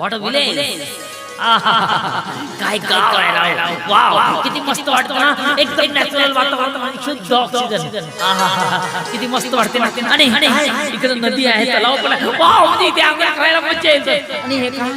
What a village काय गाव आहे राव? वाव किती मस्त वाटतं ना एकदम नॅचरल वातावरण शुद्ध ऑक्सिजन किती मस्त वाटते वाटते. आणि इकडे नदी आहे तलाव पण आहे. वाव म्हणजे इथे आंघोळ करायला मज्जा येते आणि हे काय?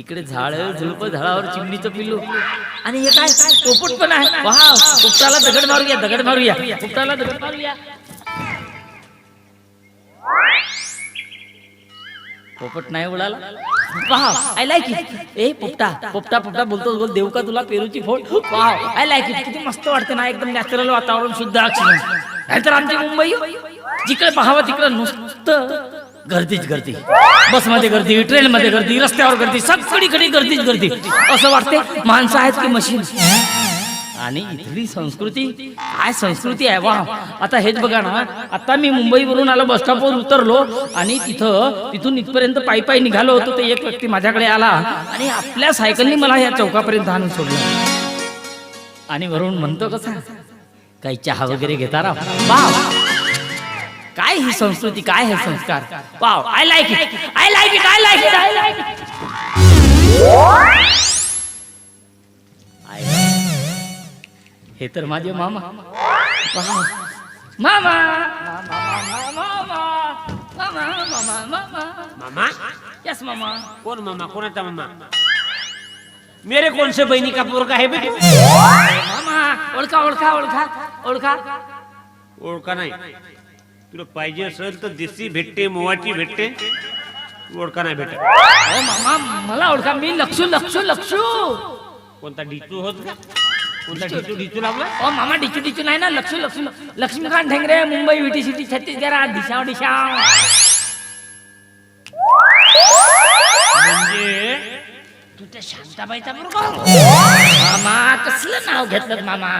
इकडे झाड झुडप झाडावर चिमणीचं पिल्लू. आणि हे काय? पोपट पण आहे. वाव पोपटाला दगड मारूया दगड मारूया. पोपटाला दगड मारूया. पोपट नाही उडाला? पहा आय लाईक इट ए पोपटा पोपटा पोपटा बोलतो बोल. देऊ का तुला पेरूची फोड? वाव आय लाईक इट किती मस्त वाटते ना एकदम नॅचरल वातावरण शुद्ध ऑक्सिजन नाहीतर आमची मुंबई जिकडे पाहावं तिकडे नुसतं गर्दीच गर्दी. बसमध्ये गर्दी ट्रेनमध्ये गर्दी रस्त्यावर गर्दी सगळीकडे गर्दीच गर्दी. असं वाटते माणसं आहेत की मशीन आणि इथली संस्कृती? काय संस्कृती आहे? वा आता हेच बघा ना. आता मी मुंबईवरून आलो बस स्टॉपवर उतरलो आणि तिथं तिथून इथपर्यंत पायी पायी निघालो होतो. ते एक व्यक्ती माझ्याकडे आला आणि आपल्या सायकलनी मला या चौकापर्यंत आणून सोडलं. आणि वरून म्हणतो कसा? काही चहा वगैरे घेता राव. काय ही संस्कृती? काय हे संस्कार? Wow. I like it I like it I like it हे तर माझे मामा. मामा. मामा. मामा मामा मामा. मामा? मामा यस मामा. कोण मामा? कोणाचा मामा? मेरे कोण से बहिणी का पोरगा आहे बे मामा ओळखा ओळखा ओळखा ओळखा. ओळखा नाही. तुला पाहिजे असेल तर देशी भेटते मोवाची भेटते. ओळखा नाही भेटत मामा मला ओळखा. मी लक्षू लक्षू लक्षू कोणता डिचू होत? का? ओ मामा डिचू डिचू नाही ना? लक्षू लक्षू लक्ष्मीकांत ठेंगरे मुंबई विटी सिटी छत्तीसगड दिशाव दिशाव. म्हणजे? तू त्या शांताबाईचा बरोबर मामा कसलं नाव घेतलं मामा?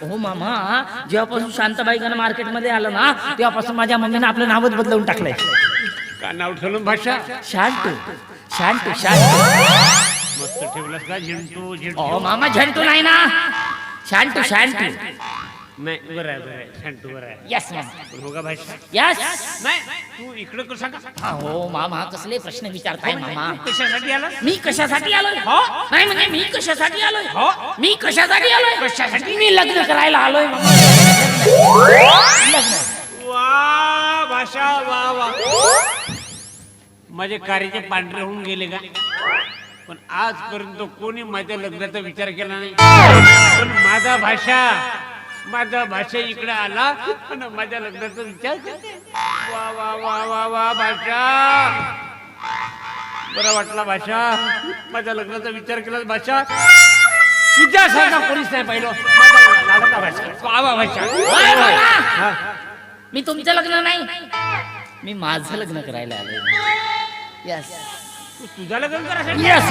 हो मामा जेव्हापासून शांताबाई गण मार्केटमध्ये आलं ना तेव्हापासून माझ्या मम्मीनं आपलं नावच बदलवून टाकलंय. का नाव ठेवलं भाषा? शांतू. शांतू शांतू. मस्त का झेंटू ओ झेंटू मामा झंटू नाही ना. शांतू शांतू नाही बरं आहे बरं आहे. शांतू बरं आहे. यस मामा पण हो का भाषा यस नाही तू इकडं कसा का हो मामा कसले प्रश्न विचारताय मामा. कशासाठी आला मी कशासाठी आलोय? हो? नाही म्हणजे मी कशासाठी आलोय? हो? मी कशासाठी आलोय? कशासाठी? मी लग्न करायला आलोय मामा. लग्न वा भाषा वा वा माझे कार्याचे पांढरे होऊन गेले का? पण आजपर्यंत कोणी माझ्या लग्नाचा विचार केला नाही. पण माझा भाषा माझा भाषा इकडे आला आणि माझ्या लग्नाचा विचार वा वा वा वा वा भाषा. बरं वाटला भाषा? माझ्या लग्नाचा विचार केला भाषा. तुझ्यासारखा कोणीच नाही पाहिलं. माझा भाषा. वा वा भाषा. मी तुमचं लग्न नाही. मी माझं लग्न करायला आलोय. यस तू लग्न यस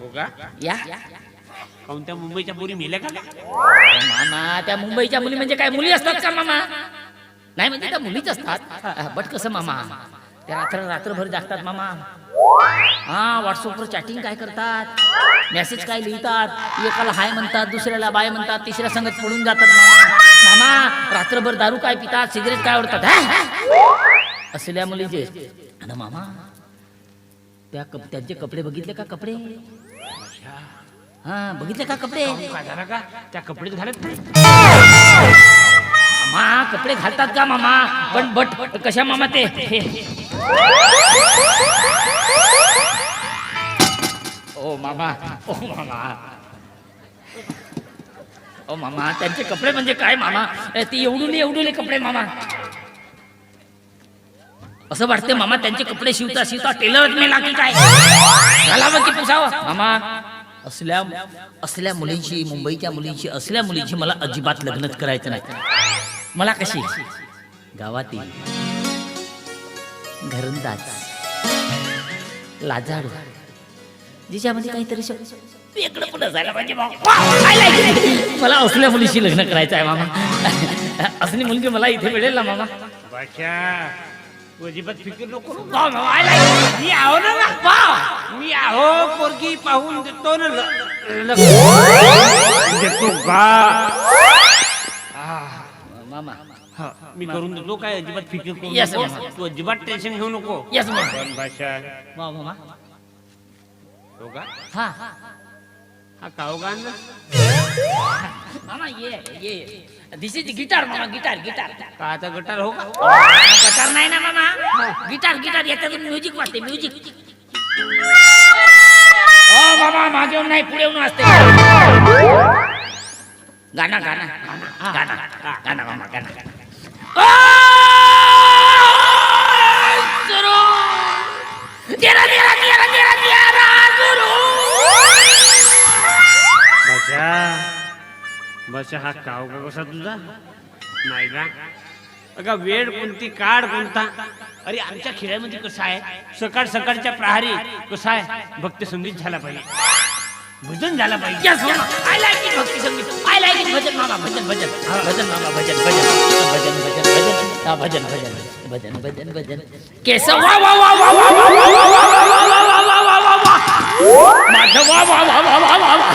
हो का? या. कोणत्या मुंबईच्या पोरी मेल्या का? मामा त्या मुंबईच्या मुली म्हणजे काय? मुली असतात का मामा? नाही म्हणजे त्या मुलीच असतात. बट कसं मामा? त्या रात्र रात्रभर जागतात मामा. हा व्हॉट्सअपवर चॅटिंग काय करतात? मेसेज काय लिहितात? एकाला हाय म्हणतात दुसऱ्याला बाय म्हणतात तिसऱ्या संगत पडून जातात मामा. मामा रात्रभर दारू काय पितात सिगरेट काय ओढतात हा? असल्या मुलीचे. मामा त्या कप त्यांचे कपडे बघितले का कपडे? हा बघितले का कपडे? काय झालं का? त्या कपडेच घालत नाही? मामा कपडे घालतात का मामा? पण बट कशा मामा ते? हे. ओ मामा ओ मामा. ओ मामा त्यांचे कपडे म्हणजे काय मामा? ए, ती एवढुले एवढुले कपडे मामा. असं वाटते मामा त्यांचे कपडे शिवता शिवता टेलर मेला की काय घालावं की पुसावं. मामा. असल्या असल्या मुलींशी मुंबईच्या मुलींशी असल्या मुलींशी मला अजिबात लग्नच करायचं नाही. मला कशी? गावातील घरंदाज. लाजाळू. जिच्यामध्ये काहीतरी श- वेगळं पाहिजे. मला असल्या मुलीशी लग्न करायचं आहे मामा. असली मुलगी मला इथे मिळेल ना मामा. अजिबात फिकीर नको करू. मी आहो ना. मी आहो पोरगी पाहून देतो ना ल-. देतो का मामा. हा, मी करून देतो काय अजिबात फिकीर करू Yes, नको. yes. तू अजिबात टेन्शन घेऊ नको. येस मामा पण भाषा. वाह, मामा. हो का? हा. हा मामा ये ये. दिस इज गिटार मामा गिटार गिटार का आता गटार हो का? गिटार नाही ना मामा. गिटार गिटार याच्यातून म्युझिक वाजते म्युझिक. ओ मामा मागे नाही पुढे येऊन वाजते. गाणं गाणं गाणं गाणं मामा गाणं ओ, सुरू. तेरा तेरा तेरा तेरा तेरा सुरू. बशा बशा हा काव का कसा तुझा. नाही का? अगा वेळ कोणती काढ कोणता अरे आमच्या खेळामध्ये कसं आहे सकाळ सकाळच्या प्रहारी कसं आहे भक्त संगीत झाला पाहिजे भजन झाला पाहिजे आय लाईक इट भक्ती संगीत. आय लाईक इट भजन मामा, भजन, भजन. भजन मामा, भजन, भजन. भजन, भजन, भजन. हा, भजन, भजन. भजन, भजन, भजन. केसव, वा, वा, वा, वा, वा, वा, वा, वा, वा, वा, वा, वा, वा, वा, वा, वा. वा, वा, वा, वा, वा, वा, वा.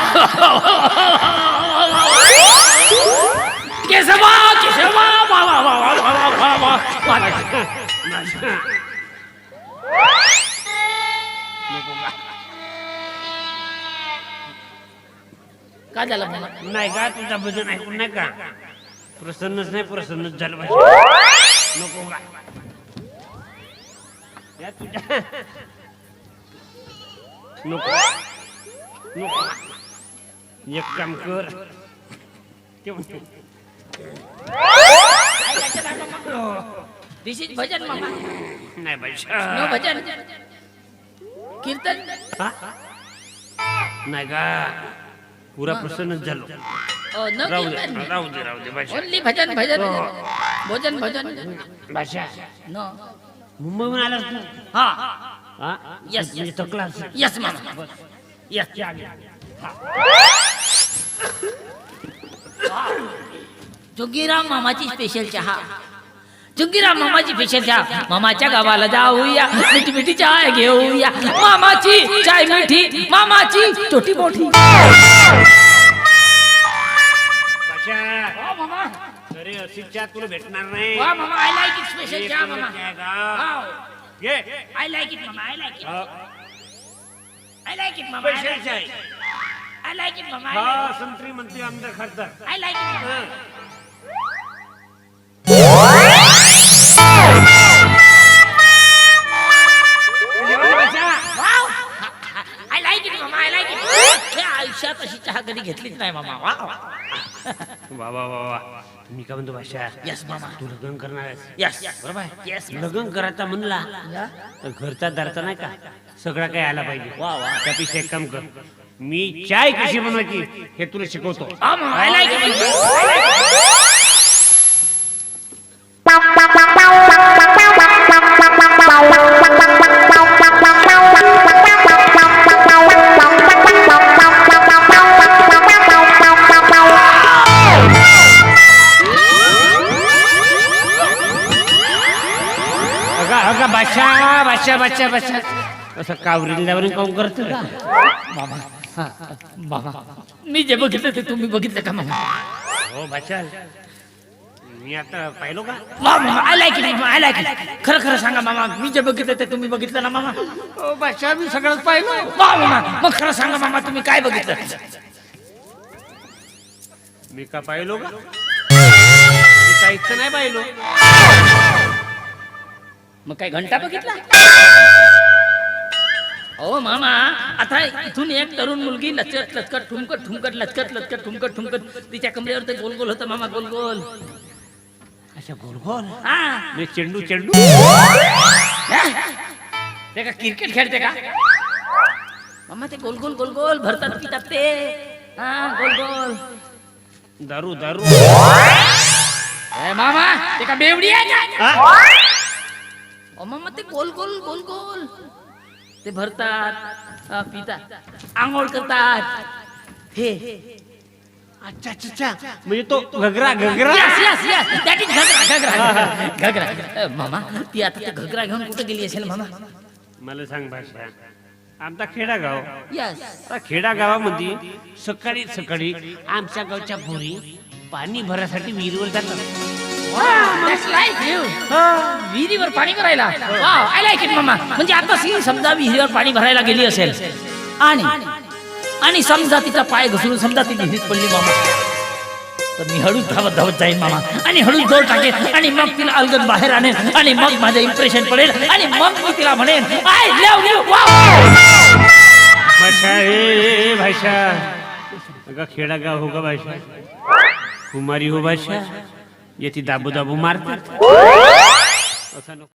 केसवा, केसवा, वा, वा, वा, वा, वा, वा, वा, काय झालं मला नाही का तुझा भजन ऐकून नाही का? प्रसन्नच नाही प्रसन्नच झालं पाहिजे. नको का या तुझ्या नको नको. एक काम कर. ते दिस इज भजन मामा? नाही नो पाहिजे भजन. कीर्तन? नाही का? पुरा प्रसन्नच झालो. ओ, न राहू दे कीर्तन. राहू दे राहू दे भाषा. ओनली भजन भजन. भजन भजन. भाषा. नो. मुंबईहून आलास तू? हा. हा? Yes, म्हणजे. थकला यस मामा यस जोगीराम मामाची स्पेशल चहा. जोगीराम मामाची स्पेशल चहा. मामाच्या गावाला जाऊया. मिठी मिठी चाय घेऊया. मामाची चाय मिठी मामाची छोटी मोठी. भाषा वा मामा अरे अशी चहा तुला भेटणार नाही. वा मामा आय लाईक इट स्पेशल एक चहा नंबर मामा. चहा आहे का? घे. आय लाईक इट मामा आय लाईक इट हा, आय लाईक इट मामा लाईक इट हा संत्री मंत्री आमदार खासदार. आय लाईक इट आयुष्यात अशी चहा कधी घेतलीच नाही मामा. वा वा वा. वा वा मी काय म्हणतो भाषा? यस मामा. तू लग्न करणार आहेस. यस बरोबर आहे? यस लग्न करायचा म्हणला तर घरचा दारचा नाही का? सगळा काही आला पाहिजे. वा वा. त्यापेक्षा एक काम कर. मी चाय कशी बनवायची हे तुला शिकवतो. बादशा बादशा असं कावरील दावरील काम करतो का मामा हा, मामा. मी जे बघितलं ते तुम्ही बघितलं का मामा? हो बादशा मी आता पाहिलो का? मामा लाईक इट मामा इट खरं खरं सांगा मामा मी जे बघितलं ते तुम्ही बघितलं ना मामा? हो बादशा मी सगळंच पाहिलो. वा मामा मग खरं सांगा मामा तुम्ही काय बघितलं? मी का पाहिलो का? मी काहीच नाही पाहिलो? मग काय घंटा बघितला? ओ मामा आता इथून एक तरुण मुलगी लचकत लचकत ठुमकत ठुमकत लचकत लचकत ठुमकत ठुमकत तिच्या कमरेवर ते गोल गोल होतं मामा गोल गोल. अच्छा गोल गोल? हा. मी चेंडू चेंडू. ते का क्रिकेट खेळते का? मामा ते गोल गोल गोल गोल भरतात पितात ते. हा गोल गोल. दारू दारू. ए मामा ते का बेवडी आहे का? हा? ओ मामा ते गोल गोल गोल गोल ते भरतात पितात आंघोळ करतात हे अच्छा अच्छा अच्छा म्हणजे तो घगरा घगरा। Yes yes yes that is घगरा घगरा। मामा ती आता ते घगरा घेऊन कुठे गेली असेल मामा? मला सांग भाषा आमचा खेडा गाव यस त्या खेडा गावामध्ये सकाळी सकाळी आमच्या गावच्या पोरी पाणी भरासाठी विहिरीवर जातात. विहिरीवर पाणी भरायला. आय लाईक इट मामा म्हणजे आता सी समजा विहिरीवर पाणी भरायला गेली असेल. आणि आणि समजा तिचा पाय घसरून समजा ती विहिरीत पडली मामा तर मी हळूच धावत धावत जाईन मामा आणि हळूच दोर टाकेन. आणि मग तिला अलगद बाहेर आणेन. आणि मग माझं इम्प्रेशन पडेल. आणि मग मी तिला म्हणेन आय लव यू भाषा ए भाषा. अगं खेडा गाव हो का भाषा. कुमारी हो भाषा. येथे दाबू दाबू मारतात असं नको